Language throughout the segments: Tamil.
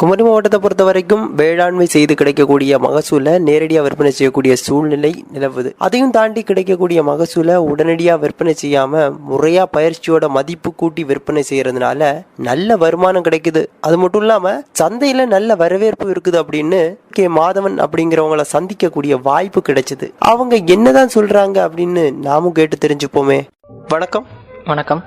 குமரி மாவட்டத்தை பொறுத்த வரைக்கும் வேளாண்மை செய்து கிடைக்கக்கூடிய மகசூலை நேரடியாக விற்பனை செய்யக்கூடிய சூழ்நிலை நிலவுது. அதையும் தாண்டி கிடைக்கக்கூடிய மகசூலை உடனடியாக விற்பனை செய்யாம முறையா பயிற்சியோட மதிப்பு கூட்டி விற்பனை செய்யறதுனால நல்ல வருமானம் கிடைக்குது. அது மட்டும் இல்லாம சந்தையில நல்ல வரவேற்பு இருக்குது அப்படின்னு கே. மாதவன் அப்படிங்கிறவங்கள சந்திக்கக்கூடிய வாய்ப்பு கிடைச்சது. அவங்க என்னதான் சொல்றாங்க அப்படின்னு நாமும் கேட்டு தெரிஞ்சுப்போமே. வணக்கம். வணக்கம்.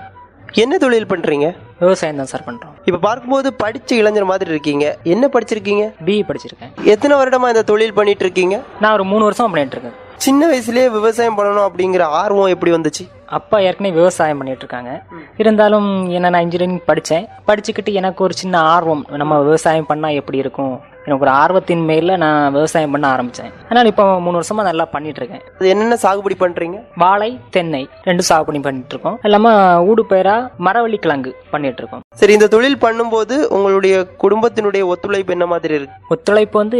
என்ன தொழில் பண்றீங்க? விவசாயம் தான் சார் பண்ணுறோம் இப்ப பார்க்கும்போது படிச்ச இளைஞர் மாதிரி இருக்கீங்க. என்ன படிச்சிருக்கீங்க? பிஇ படிச்சிருக்கேன். எத்தனை வருடமா இந்த தொழில் பண்ணிட்டு இருக்கீங்க நான் ஒரு மூணு வருஷம் பண்ணிட்டு இருக்கேன் சின்ன வயசுலயே விவசாயம் பண்ணணும் அப்படிங்கிற ஆர்வம் எப்படி வந்துச்சு? அப்பா ஏற்கனவே விவசாயம் பண்ணிட்டு இருக்காங்க இருந்தாலும் என்ன நான் இன்ஜினியரிங் படித்தேன் படிச்சுக்கிட்டு எனக்கு ஒரு சின்ன ஆர்வம் நம்ம விவசாயம் பண்ணால் எப்படி இருக்கும்? எனக்கு ஒரு ஆர்வத்தின் மேல நான் விவசாயம் பண்ண ஆரம்பித்தேன் அதனால் இப்போ மூணு வருஷமா நல்லா பண்ணிட்டு இருக்கேன் அது என்னென்ன சாகுபடி பண்றீங்க? வாழை தென்னை ரெண்டும் சாகுபடி பண்ணிட்டு இருக்கோம் இல்லாமல் ஊடு பயிரா மரவள்ளி கிழங்கு பண்ணிட்டு இருக்கோம் சரி இந்த தொழில் பண்ணும்போது உங்களுடைய குடும்பத்தினுடைய ஒத்துழைப்பு என்ன மாதிரி இருக்கு? ஒத்துழைப்பு வந்து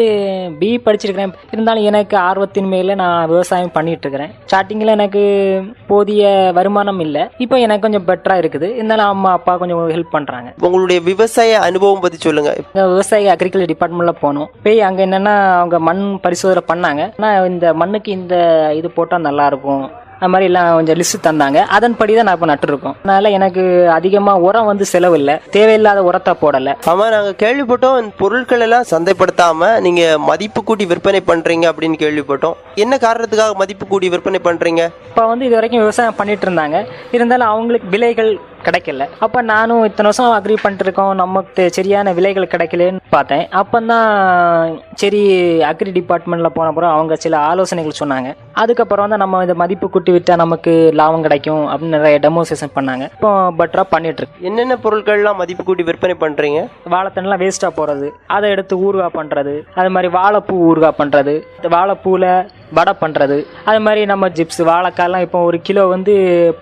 பிஇ படிச்சிருக்கிறேன். இருந்தாலும் எனக்கு ஆர்வத்தின் மேல நான் விவசாயம் பண்ணிட்டு இருக்கிறேன் ஸ்டார்டிங்கில் எனக்கு போதிய வருமானம் இல்லை. இப்போ எனக்கு கொஞ்சம் பெட்டராக இருக்குது. இருந்தாலும் அம்மா அப்பா கொஞ்சம் ஹெல்ப் பண்ணுறாங்க உங்களுடைய விவசாய அனுபவம் பத்தி சொல்லுங்க. இந்த விவசாய அக்ரிகல்ச்சர் டிபார்ட்மெண்ட்ல போனோம். போய் அங்கே என்னன்னா அவங்க மண் பரிசோதனை பண்ணாங்க. ஆனால் இந்த மண்ணுக்கு இந்த இது போட்டால் நல்லா இருக்கும் அது மாதிரி எல்லாம் கொஞ்சம் லிஸ்ட் தந்தாங்க. அதன்படி தான் நான் இப்போ நட்டுருக்கோம் அதனால எனக்கு அதிகமாக உரம் வந்து செலவு இல்லை. தேவையில்லாத உரத்தை போடலை. ஆமா நாங்க கேள்விப்பட்டோம். இந்த பொருட்கள் எல்லாம் சந்தைப்படுத்தாம நீங்க மதிப்பு கூட்டி விற்பனை பண்றீங்க அப்படின்னு கேள்விப்பட்டோம். என்ன காரணத்துக்காக மதிப்பு கூட்டி விற்பனை பண்றீங்க? இப்போ வந்து இது வரைக்கும் விவசாயம் பண்ணிட்டு இருந்தாங்க. இருந்தாலும் அவங்களுக்கு விலைகள் கிடைக்கல. அப்போ நானும் இத்தனை வருஷம் அக்ரி பண்ணிட்டு இருக்கோம் நமக்கு சரியான விலைகள் கிடைக்கலன்னு பார்த்தேன். அப்போ தான் சரி அக்ரி டிபார்ட்மெண்ட்டில் போன அப்புறம் அவங்க சில ஆலோசனைகள் சொன்னாங்க. அதுக்கப்புறம் தான் நம்ம இந்த மதிப்பு கூட்டி விட்டா நமக்கு லாபம் கிடைக்கும் அப்படின்னு நிறைய டெமோசேஷன் பண்ணாங்க. இப்போ பெட்டராக பண்ணிட்டு இருக்கு என்னென்ன பொருட்கள்லாம் மதிப்பு கூட்டி விற்பனை பண்றீங்க? வாழைத்தண்டெல்லாம் வேஸ்ட்டாக போகிறது அதை எடுத்து ஊறுகாய் பண்ணுறது அது மாதிரி வாழைப்பூ ஊறுகாய் பண்ணுறது வாழைப்பூவில் வடை பண்ணுறது அது மாதிரி நம்ம ஜிப்ஸ் வாழைக்காய்லாம் இப்போ ஒரு கிலோ வந்து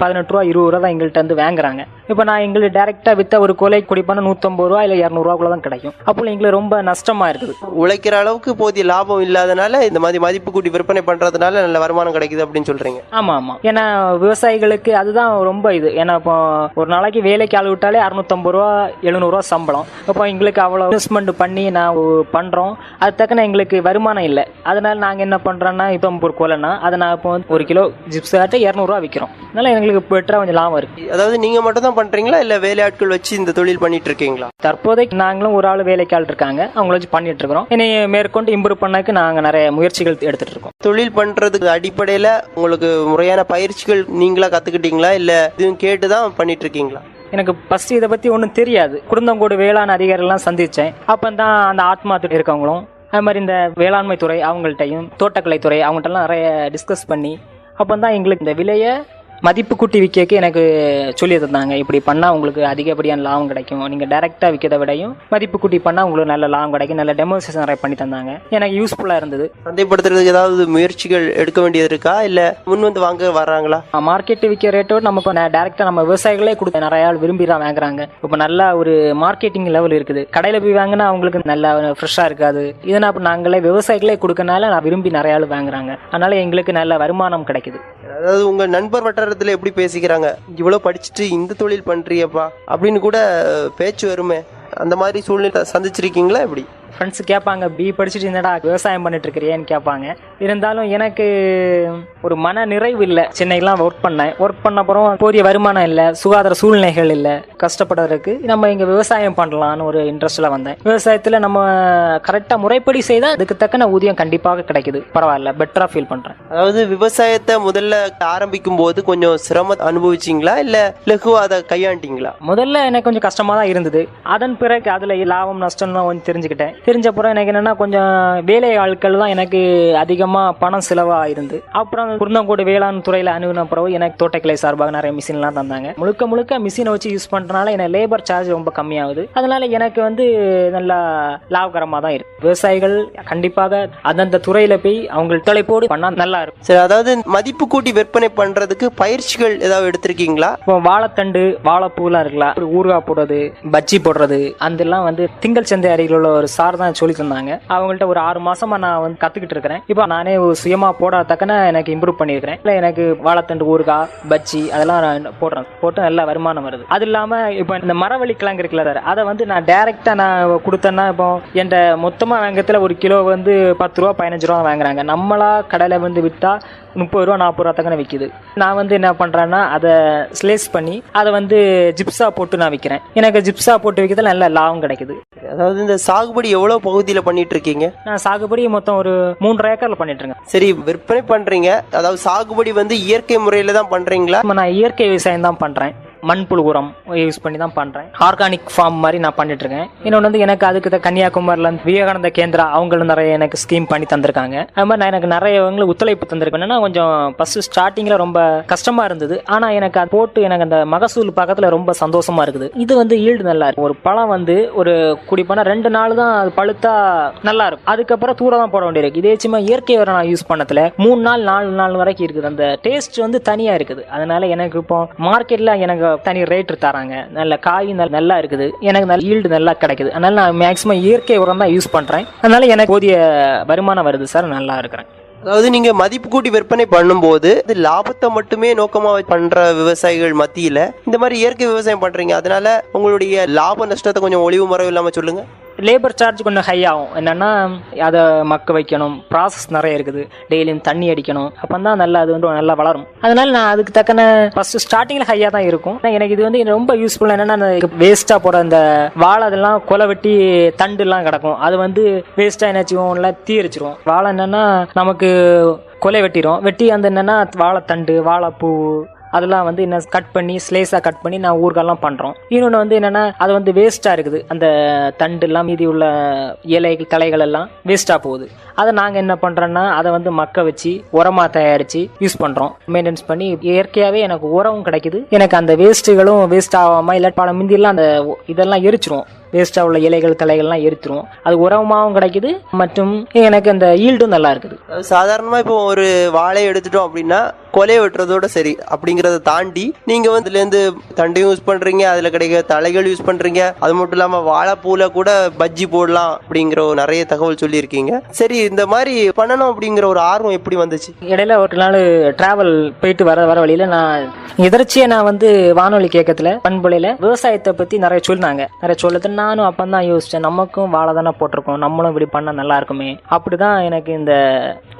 பதினெட்டு ரூபா இருபது ரூபா தான் எங்கள்கிட்ட வந்து வாங்குறாங்க. இப்போ நான் எங்களுக்கு டேரெக்டாக விற்ற ஒரு கொலை குடிப்பான நூற்றம்பது ரூபா இல்லை இரநூறுவாக்குள்ள தான் கிடைக்கும். அப்போ எங்களுக்கு ரொம்ப நஷ்டமாக இருக்குது. உழைக்கிற அளவுக்கு போதிய லாபம் இல்லாதனால இந்த மாதிரி மதிப்பு கூட்டி விற்பனை பண்றதுனால நல்ல வருமானம் கிடைக்குது அப்படின்னு சொல்றீங்க. ஆமாம் ஆமாம் ஏன்னா விவசாயிகளுக்கு அதுதான் ரொம்ப இது. ஏன்னா இப்போ ஒரு நாளைக்கு வேலைக்கு ஆள் விட்டாலே அறுநூத்தம்பது ரூபா எழுநூறுவா சம்பளம். அப்போ எங்களுக்கு அவ்வளோ இன்வெஸ்ட்மெண்ட் பண்ணி நான் பண்ணுறோம் அது தக்கன எங்களுக்கு வருமானம் இல்லை. அதனால நாங்கள் என்ன பண்ணுறோன்னா இப்போ ஒரு கொலைனா அதை நான் இப்போ வந்து ஒரு கிலோ ஜிப்ஸ் ஆட்ட இரநூறுவா விற்கிறோம் அதனால எங்களுக்கு பெட்டராக கொஞ்சம் லாபம் இருக்குது அதாவது நீங்க மட்டும் தான் பண்றீங்களா? இல்ல வேலையாட்கள் வச்சு இந்த தொழில் பண்ணிட்டு இருக்கீங்களா? தற்போதைக்கு நாங்களும் ஒரு ஆள் வேலைக்கு ஆள் இருக்காங்க. அவங்கள வச்சு பண்ணிட்டு இருக்கிறோம். இனி மேற்கொண்டு இம்ப்ரூவ் பண்ணக்கு நாங்கள் நிறைய முயற்சிகள் எடுத்துட்டு இருக்கோம். தொழில் பண்றதுக்கு அடிப்படையில உங்களுக்கு முறையான பயிற்சிகள் நீங்களா கத்துக்கிட்டீங்களா? இல்ல இதுவும் கேட்டுதான் பண்ணிட்டு இருக்கீங்களா? எனக்கு ஃபர்ஸ்ட் இதை பற்றி ஒன்றும் தெரியாது. குடும்பங்கோடு வேளாண் அதிகாரிகள்லாம் சந்தித்தேன் அப்போ தான் அந்த ஆத்மாத்து இருக்கவங்களும் அது மாதிரி இந்த வேளாண்மை துறை அவங்கள்ட்டையும் தோட்டக்கலைத்துறை அவங்கள்ட்டலாம் நிறைய டிஸ்கஸ் பண்ணி அப்போ தான் எங்களுக்கு இந்த விலையை மதிப்பு கூட்டி விற்கக்கு எனக்கு சொல்லி தந்தாங்க. இப்படி பண்ணால் உங்களுக்கு அதிகப்படியான லாபம் கிடைக்கும். நீங்கள் டைரெக்டாக விற்கிறத விடையும் மதிப்பு கூட்டி பண்ணால் உங்களுக்கு நல்ல லாபம் கிடைக்கும். நல்ல டெமோஸ்ட்ரேஷன் நிறைய பண்ணி தந்தாங்க. எனக்கு யூஸ்ஃபுல்லாக இருந்தது. சந்தைப்படுத்துறதுக்கு ஏதாவது முயற்சிகள் எடுக்க வேண்டியது இருக்கா? இல்ல முன் வந்து வாங்க வர்றாங்களா? மார்க்கெட் விற்கிற ரேட்டோட நம்ம இப்போ டேரெக்டாக நம்ம விவசாயிகளே கொடுக்க நிறைய ஆள் விரும்பி தான் வாங்குறாங்க. இப்போ நல்ல ஒரு மார்க்கெட்டிங் லெவல் இருக்குது. கடையில் போய் வாங்கினா அவங்களுக்கு நல்லா ஃப்ரெஷ்ஷாக இருக்காது. இதனால் இப்போ நாங்களே விவசாயிகளே கொடுக்கறனால நான் விரும்பி நிறைய ஆள் வாங்குறாங்க. அதனால எங்களுக்கு நல்ல வருமானம் கிடைக்குது. அதாவது உங்க நண்பர் வட்டாரத்துல எப்படி பேசிக்கிறாங்க? இவ்வளவு படிச்சுட்டு இந்த தொழில் பண்றியப்பா அப்படின்னு கூட பேச்சு வருமே. அந்த மாதிரி சூழ்நிலை சந்திச்சிருக்கீங்களா எப்படி? ஃப்ரெண்ட்ஸ் கேட்பாங்க பி படிச்சுட்டு என்னடா விவசாயம் பண்ணிட்டு இருக்கிறியேன்னு கேட்பாங்க இருந்தாலும் எனக்கு ஒரு மன நிறைவு இல்லை. சென்னைக்கெலாம் ஒர்க் பண்ணேன். ஒர்க் பண்ண அப்புறம் போதிய வருமானம் இல்லை. சுகாதார சூழ்நிலைகள் இல்லை. கஷ்டப்படுறதுக்கு நம்ம இங்கே விவசாயம் பண்ணலான்னு ஒரு இன்ட்ரெஸ்ட்டில் வந்தேன். விவசாயத்தில் நம்ம கரெக்டாக முறைப்படி செய்தால் அதுக்கு தக்கன ஊதியம் கண்டிப்பாக கிடைக்குது. பரவாயில்ல பெட்டராக ஃபீல் பண்ணுறேன் அதாவது விவசாயத்தை முதல்ல ஆரம்பிக்கும் போது கொஞ்சம் சிரமம் அனுபவிச்சீங்களா? இல்ல லகுவா அதை கையாண்டிங்களா? முதல்ல எனக்கு கொஞ்சம் கஷ்டமாக தான் இருந்தது. அதன் பிறகு அதில் லாபம் நஷ்டம்னு கொஞ்சம் தெரிஞ்சுக்கிட்டேன். தெரிஞ்ச அப்புறம் எனக்கு என்னென்னா கொஞ்சம் வேலை ஆட்கள் தான் எனக்கு அதிகமாக பணம் செலவாக இருந்து அப்புறம் குருந்தங்கோடு வேளாண் துறையில் அணுகுன பிறகு எனக்கு தோட்டக்கலை சார்பாக நிறைய மிஷின்லாம் தந்தாங்க. முழுக்க முழுக்க மிஷினை வச்சு யூஸ் பண்ணுறதுனால எனக்கு லேபர் சார்ஜ் ரொம்ப கம்மியாகுது. அதனால எனக்கு வந்து நல்லா லாபகரமாக தான் இருக்கு. விவசாயிகள் கண்டிப்பாக அந்தந்த துறையில் போய் அவங்க ஒத்துழைப்போடு பண்ணால் நல்லா இருக்கும். சரி அதாவது மதிப்பு கூட்டி விற்பனை பண்றதுக்கு பயிற்சிகள் ஏதாவது எடுத்திருக்கீங்களா? இப்போ வாழைத்தண்டு வாழைப்பூலாம் இருக்கலாம் ஊறுகாய் போடுறது பஜ்ஜி போடுறது அதெல்லாம் வந்து திங்கள் சந்தை அருகில் உள்ள ஒரு சார் சார் தான் சொல்லி தந்தாங்க அவங்கள்ட்ட ஒரு ஆறு மாசமா நான் வந்து கத்துக்கிட்டு இருக்கிறேன். இப்போ நானே சுயமாக சுயமா போட தக்கன எனக்கு இம்ப்ரூவ் பண்ணியிருக்கிறேன். இல்லை எனக்கு வாழைத்தண்டு ஊறுகாய் பஜ்ஜி அதெல்லாம் நான் போடுறேன். போட்டு நல்லா வருமானம் வருது. அது இல்லாம இப்போ இந்த மரவள்ளி கிழங்கு இருக்குல்ல சார் அதை வந்து நான் டைரக்டா நான் கொடுத்தேன்னா இப்போ என்கிட்ட மொத்தமா வாங்கத்துல ஒரு கிலோ வந்து பத்து ரூபா பதினஞ்சு ரூபா வாங்குறாங்க. நம்மளா கடையில வந்து வித்தா முப்பது ரூபா நாற்பது ரூபா தக்கன விற்கிது நான் வந்து என்ன பண்றேன்னா அதை ஸ்லேஸ் பண்ணி அதை வந்து ஜிப்ஸா போட்டு நான் விற்கிறேன் எனக்கு ஜிப்ஸா போட்டு விற்கிறதுல நல்ல லாபம் கிடைக்குது. அதாவது இந்த சாகுபடி எவ்வளவு பகுதியில பண்ணிட்டு இருக்கீங்க நான் சாகுபடி மொத்தம் ஒரு மூன்றரை ஏக்கர்ல பண்ணிட்டு இருக்கேன் சரி விற்பனை பண்றீங்க. அதாவது சாகுபடி வந்து இயற்கை முறையில தான் பண்றீங்களா? இப்போ நான் இயற்கை விவசாயம் தான் பண்றேன். மண்புழு உரம் யூஸ் பண்ணி தான் பண்ணுறேன் ஆர்கானிக் ஃபார்ம் மாதிரி நான் பண்ணிட்டுருக்கேன். இன்னொன்று வந்து எனக்கு அதுக்கு தான் கன்னியாகுமரியில விவேகானந்த கேந்திரா அவங்களும் நிறைய எனக்கு ஸ்கீம் பண்ணி தந்திருக்காங்க. அது மாதிரி நான் எனக்கு நிறைய அவங்களுக்கு ஒத்துழைப்பு தந்திருக்கேன். என்னன்னா கொஞ்சம் ஃபஸ்ட்டு ஸ்டார்டிங்கில் ரொம்ப கஷ்டமாக இருந்தது. ஆனால் எனக்கு அது போட்டு எனக்கு அந்த மகசூல் பக்கத்தில் ரொம்ப சந்தோஷமாக இருக்குது. இது வந்து ஈல்டு நல்லா இருக்கும். ஒரு பழம் வந்து ஒரு குடிப்பான ரெண்டு நாள் தான் அது பழுத்தா நல்லா இருக்கும். அதுக்கப்புறம் தூரம் தான் போட வேண்டியிருக்கு. இதே சும்மா இயற்கை உரம் நான் யூஸ் பண்ணதில் மூணு நாள் நாலு நாள் வரைக்கும் இருக்குது. அந்த டேஸ்ட் வந்து தனியாக இருக்குது. அதனால எனக்கு இப்போ மார்க்கெட்டில் எனக்கு தனி ரேட் தராங்க. நல்ல காய் நல்ல- நல்லா இருக்குது. எனக்கு நல்ல ஈல்டு நல்லா கிடைக்குது. அதனால நான் மேக்ஸிமம் இயற்கை உரம் தான் யூஸ் பண்ணுறேன் அதனால எனக்கு போதிய வருமானம் வருது சார் நல்லா இருக்கிறேன். அதாவது நீங்க மதிப்பு கூட்டி விற்பனை பண்ணும்போது இது லாபத்தை மட்டுமே நோக்கமா பண்ற விவசாயிகள் மத்தியில இந்த மாதிரி இயற்கை விவசாயம் பண்றீங்க. அதனால உங்களுடைய லாப நஷ்டத்தை கொஞ்சம் ஒளிவு மறைவு இல்லாம சொல்லுங்க. லேபர் சார்ஜ் கொஞ்சம் ஹை ஆகும். என்னென்னா அதை மக்க வைக்கணும். ப்ராசஸ் நிறைய இருக்குது. டெய்லியும் தண்ணி அடிக்கணும். அப்போ தான் நல்லா அது வந்து நல்லா வளரும். அதனால நான் அதுக்கு தக்கன ஃபர்ஸ்ட் ஸ்டார்டிங்கில் ஹையாக தான் இருக்கும். எனக்கு இது வந்து ரொம்ப யூஸ்ஃபுல்லாக என்னென்னா வேஸ்ட்டாக போகிற அந்த வாழை அதெல்லாம் கொலை வெட்டி தண்டுலாம் கிடக்கும். அது வந்து வேஸ்ட்டாக என்னாச்சும் எல்லாம் தீரிச்சிரும் வாழை என்னென்னா நமக்கு கொலை வெட்டிடும் வெட்டி அந்த என்னென்னா வாழைத்தண்டு வாழைப்பூ அதெல்லாம் வந்து என்ன கட் பண்ணி ஸ்லேஸாக கட் பண்ணி நான் ஊறுகாலாம் பண்ணுறோம் இன்னொன்று வந்து என்னென்னா அது வந்து வேஸ்ட்டாக இருக்குது. அந்த தண்டுலாம் மீதி உள்ள இலைகள் தலைகள் எல்லாம் வேஸ்ட்டாக போகுது. அதை நாங்கள் என்ன பண்ணுறோன்னா அதை வந்து மக்க வச்சு உரமாக தயாரித்து யூஸ் பண்ணுறோம் மெயின்டெனன்ஸ் பண்ணி இயற்கையாகவே எனக்கு உரமும் கிடைக்குது. எனக்கு அந்த வேஸ்ட்டுகளும் வேஸ்ட் ஆகாமல் இல்லை பல முந்தியெல்லாம் அந்த இதெல்லாம் எரிச்சிரும். வேஸ்ட்டாக உள்ள இலைகள் தலைகள்லாம் எரிச்சிரும் அது உரமாகவும் கிடைக்குது மற்றும் எனக்கு அந்த ஈல்டும் நல்லா இருக்குது. அதாவது சாதாரணமா இப்போ ஒரு வாழையை எடுத்துட்டோம் அப்படின்னா கொலையை வெட்டுறதோட சரி அப்படிங்கறத தாண்டி நீங்க வந்து இதுல இருந்து தண்டையும் யூஸ் பண்றீங்க அதுல கிடைக்கிற தலைகள் யூஸ் பண்றீங்க அது மட்டும் இல்லாம வாழைப்பூல கூட பஜ்ஜி போடலாம் அப்படிங்கிற ஒரு நிறைய தகவல் சொல்லியிருக்கீங்க. சரி இந்த மாதிரி பண்ணணும் அப்படிங்கிற ஒரு ஆர்வம் எப்படி வந்துச்சு? இடையில ஒரு நாள் டிராவல் போயிட்டு வர வர வழியில நான் எதிர்ச்சியா நான் வந்து வானொலி கேட்கத்துல பண்புலையில விவசாயத்தை பத்தி நிறைய சொன்னாங்க. நிறைய சொல்லுது நானும் அப்பந்தான் யோசிச்சேன் நமக்கும் வாழை தானே போட்டிருக்கோம் நம்மளும் இப்படி பண்ணா நல்லா இருக்குமே. அப்படிதான் எனக்கு இந்த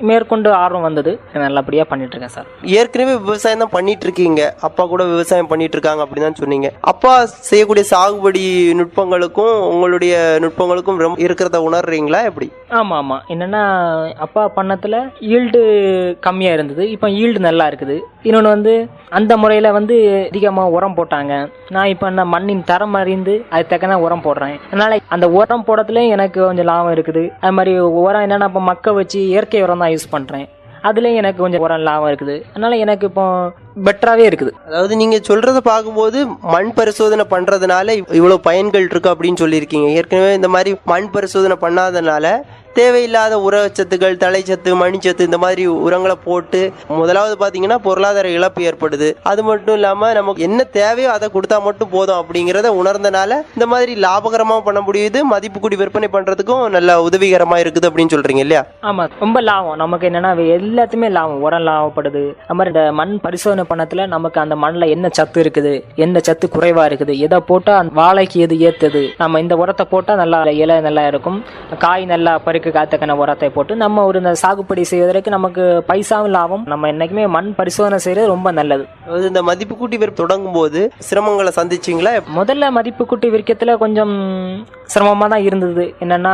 மேற்கொண்டு ஆர்வம் வந்தது. நல்லபடியா பண்ணிட்டு இருக்கேன் சார். ஏற்கனவே விவசாயம் தான் பண்ணிட்டு இருக்கீங்க அப்பா கூட விவசாயம் பண்ணிட்டு இருக்காங்க அப்படின்னு தான் சொன்னீங்க. அப்பா செய்யக்கூடிய சாகுபடி நுட்பங்களுக்கும் உங்களுடைய நுட்பங்களுக்கும் ரொம்ப இருக்கிறத உணர்றீங்களா எப்படி? ஆமா ஆமா. என்னன்னா அப்பா பண்ணத்துல ஈல்டு கம்மியா இருந்தது. இப்போ ஈல்டு நல்லா இருக்குது. இன்னொன்று வந்து அந்த முறையில வந்து அதிகமா உரம் போட்டாங்க. நான் இப்போ என்ன மண்ணின் தரம் அறிந்து அது தக்கன உரம் போடுறேன். அதனால அந்த உரம் போடுறதுலேயும் எனக்கு கொஞ்சம் லாபம் இருக்குது. அது மாதிரி உரம் என்னன்னா இப்போ மக்க வச்சு இயற்கை உரம் தான் யூஸ் பண்றேன். அதுலயும் எனக்கு கொஞ்சம் உரம் லாபம் இருக்குது. அதனால எனக்கு இப்போ பெட்டராகவே இருக்குது. அதாவது நீங்க சொல்கிறத பார்க்கும்போது மண் பரிசோதனை பண்றதுனால இவ்வளோ இவ்வளவு பயன்கள் இருக்கு அப்படின்னு சொல்லியிருக்கீங்க. ஏற்கனவே இந்த மாதிரி மண் பரிசோதனை பண்ணாதனால தேவையில்லாத உரச்சத்துகள் தலைச்சத்து மணிச்சத்து இந்த மாதிரி உரங்களை போட்டு முதலாவது பார்த்தீங்கன்னா பொருளாதார இழப்பு ஏற்படுது. அது மட்டும் இல்லாமல் நமக்கு என்ன தேவையோ அதை கொடுத்தா மட்டும் போதும் அப்படிங்கிறத உணர்ந்தனால இந்த மாதிரி லாபகரமாக பண்ண முடியுது. மதிப்பு கூடி விற்பனை பண்ணுறதுக்கும் நல்ல உதவிகரமாக இருக்குது அப்படின்னு சொல்கிறீங்க இல்லையா? ஆமா ரொம்ப லாபம். நமக்கு என்னென்னா எல்லாத்துமே லாபம். உரம் லாபப்படுது. அது மாதிரி இந்த மண் பரிசோதனை பண்ணத்தில் நமக்கு அந்த மண்ணில் என்ன சத்து இருக்குது என்ன சத்து குறைவாக இருக்குது எதை போட்டால் அந்த வாழைக்கு எது ஏற்றுது நம்ம இந்த உரத்தை போட்டால் நல்லா இலை நல்லா இருக்கும். காய் நல்லா பருக்கு காத்தக்கன உரத்தை போட்டு நம்ம ஒரு இந்த சாகுபடி செய்வதற்கு நமக்கு பைசாவும் லாபம். நம்ம என்னைக்குமே மண் பரிசோதனை செய்யறது ரொம்ப நல்லது. இந்த மதிப்பு கூட்டி விற்பனை தொடங்கும் போது சிரமங்களை சந்திச்சீங்களா? முதல்ல மதிப்பு கூட்டி விற்கத்துல கொஞ்சம் சிரமமா தான் இருந்தது. என்னன்னா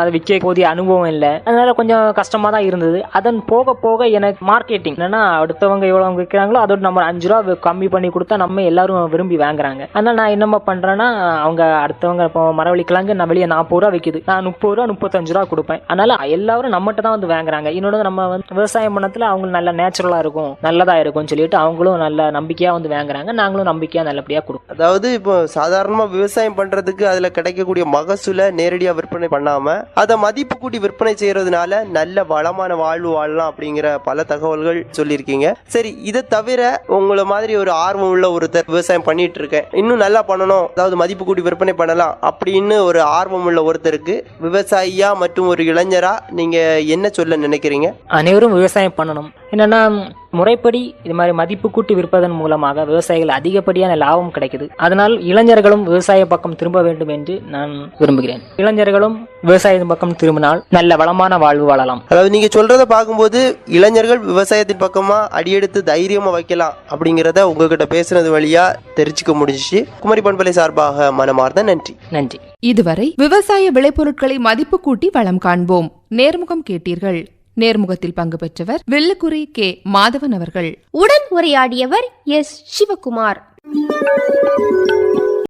அது விற்க போதிய அனுபவம் இல்லை. அதனால கொஞ்சம் கஷ்டமா தான் இருந்தது. அதன் போக போக எனக்கு மார்க்கெட்டிங் என்னன்னா அடுத்தவங்க எவ்வளவு விற்கிறாங்களோ அதோட நம்ம அஞ்சு ரூபா கம்மி பண்ணி கொடுத்தா நம்ம எல்லாரும் விரும்பி வாங்குறாங்க. அதனால நான் என்னமா பண்றேன்னா அவங்க அடுத்தவங்க இப்போ மரவள்ளி கிழங்கு நான் வெளியே நாற்பது ரூபா விற்குது நான் முப்பது ரூபா முப்பத்தஞ்சு ரூபா கொடுப்பேன். அதனால எல்லாரும் நம்மகிட்ட தான் வந்து வாங்குறாங்க. இன்னொன்று நம்ம வந்து விவசாயம் பண்ணத்துல அவங்களுக்கு நல்ல நேச்சுரலா இருக்கும் நல்லதா இருக்கும்னு சொல்லிட்டு அவங்களும் நல்ல நம்பிக்கையா வந்து வாங்குறாங்க. நாங்களும் நம்பிக்கையா நல்லபடியா கொடுப்போம். அதாவது இப்போ சாதாரணமா விவசாயம் பண்றதுக்கு அதுல கிடைக்கக்கூடிய மகசூலை நேரடியா விற்பனை பண்ணாம அதை மதிப்பு கூட்டி விற்பனை செய்யறதுனால நல்ல வளமான வாழ்வு வாழலாம் அப்படிங்கிற பல தகவல்கள் சொல்லியிருக்கீங்க. சரி இதை தவிர உங்களை மாதிரி ஒரு ஆர்வம் உள்ள ஒருத்தர் விவசாயம் பண்ணிட்டு இருக்கேன். இன்னும் நல்லா பண்ணணும். அதாவது மதிப்பு கூட்டி விற்பனை பண்ணலாம் அப்படின்னு ஒரு ஆர்வம் உள்ள ஒருத்தருக்கு விவசாயியா மற்றும் ஒரு ஒரு இளைஞரா நீங்க என்ன சொல்ல நினைக்கிறீங்க? அனைவரும் விவசாயம் பண்ணணும். என்னன்னா முறைப்படி இது மாதிரி மதிப்பு கூட்டி விற்பதன் மூலமாக விவசாயிகள் அதிகப்படியான லாபம் கிடைக்குது. அதனால் இளைஞர்களும் விவசாய பக்கம் திரும்ப வேண்டும் என்று நான் விரும்புகிறேன். இளைஞர்களும் விவசாயத்தின் பக்கம் திரும்பினால் நல்ல வளமான வாழ்வு வாழலாம். அதாவது நீங்க சொல்றத பார்க்கும்போது இளைஞர்கள் விவசாயத்தின் பக்கமா அடியெடுத்து தைரியமா வைக்கலாம் அப்படிங்கிறத உங்ககிட்ட பேசுனது வழியா தெரிஞ்சுக்க முடிஞ்சிச்சு. குமரி பண்பலை சார்பாக மனமார்ந்த நன்றி. நன்றி. இதுவரை விவசாய விளைபொருட்களை மதிப்பு கூட்டி வளம் காண்போம். நேர்முகம் கேட்டீர்கள். நேர்முகத்தில் பங்கு பெற்றவர் வெள்ளுக்குறி கே. மாதவன் அவர்கள். உடன் உரையாடியவர் எஸ். சிவகுமார்.